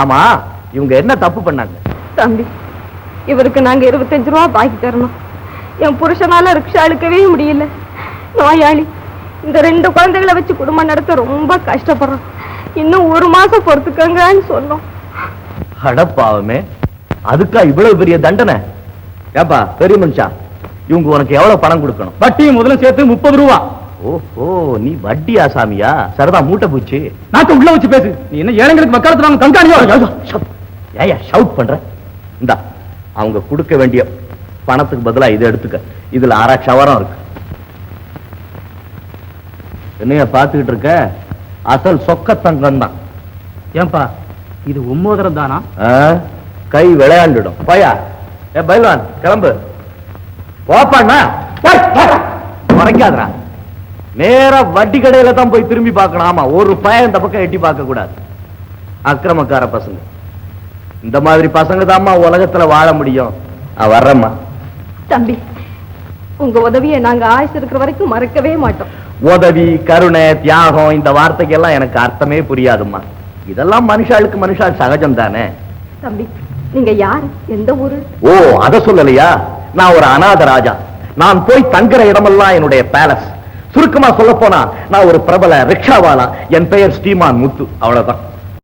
ஆமா இவங்க என்ன தப்பு பண்ணாங்க? தம்பி இவருக்கு நாங்க இருபத்தஞ்சு ரூபா பாக்கி தரணும். என் புருஷனால ரிக்ஷா இழுக்கவே முடியல. நோயாளி இந்த ரெண்டு குழந்தைகளை வச்சு குடும்பம் நடத்த ரொம்ப கஷ்டப்படுறோம். இன்னும் ஒரு மாசம் பொறுத்துக்கங்கன்னு சொன்னோம். அடப்பாவமே அதுக்கா இவ்வளவு பெரிய தண்டனை? ஏப்பா பெரிய மனுஷா இவங்க உனக்கு எவ்வளவு பணம் கொடுக்கணும்? வட்டியும் முதல்ல சேர்த்து முப்பது ரூபா. ஓஹோ நீ வட்டி ஆசாமியா சரிதான் மூட்டை பூச்சி. நாக்க உள்ள வச்சு பேசு. நீ என்ன ஏழைங்களுக்கு வக்காலத்து வாங்க கண்காணியோ? ஏயா ஷவுட் பண்ற. இந்தா அவங்க கொடுக்க வேண்டிய பணத்துக்கு பதிலா இதை எடுத்துக்க. இதுல அரை சவரம் இருக்கு. என்னைய பாத்துக்கிட்டு இருக்க? அசல் சொக்க தங்கம் தான். ஏன்பா இது உம்மோதரம் தானா? கை விளையாண்டுடும். போயா ஏ பைல்வான் கிளம்பு. போப்பாண்ணா குறைக்காதரா நேரா வட்டி கடையில தான் போய் திரும்பி பார்க்கணும். ஆமா ஒரு பையன் இந்த பக்கம் எட்டி பார்க்க கூடாது. அக்கிரமக்கார பசங்க. இந்த மாதிரி பசங்க தாம்மா உலகத்துல வாழ முடியும். வர்றேம்மா. தம்பி உங்க உதவியை நாங்க ஆயுசு இருக்கிற வரைக்கும் மறக்கவே மாட்டோம். உதவி கருணை தியாகம் இந்த வார்த்தைக்கெல்லாம் எனக்கு அர்த்தமே புரியாதும்மா. இதெல்லாம் மனுஷாளுக்கு மனுஷால் சகஜம் தானே தம்பி நீங்க யாரு? எந்த ஊரு? ஓ அத சொல்லலையா? நான் ஒரு அநாத ராஜா. நான் போய் தங்குற இடமெல்லாம் என்னுடைய பேலஸ் சுருக்கமா சொல்ல போனா நான் ஒரு பிரபல ரிக்ஷாவாலா என் பெயர் ஸ்ரீமான் முத்து. அவ்வளவுதான்.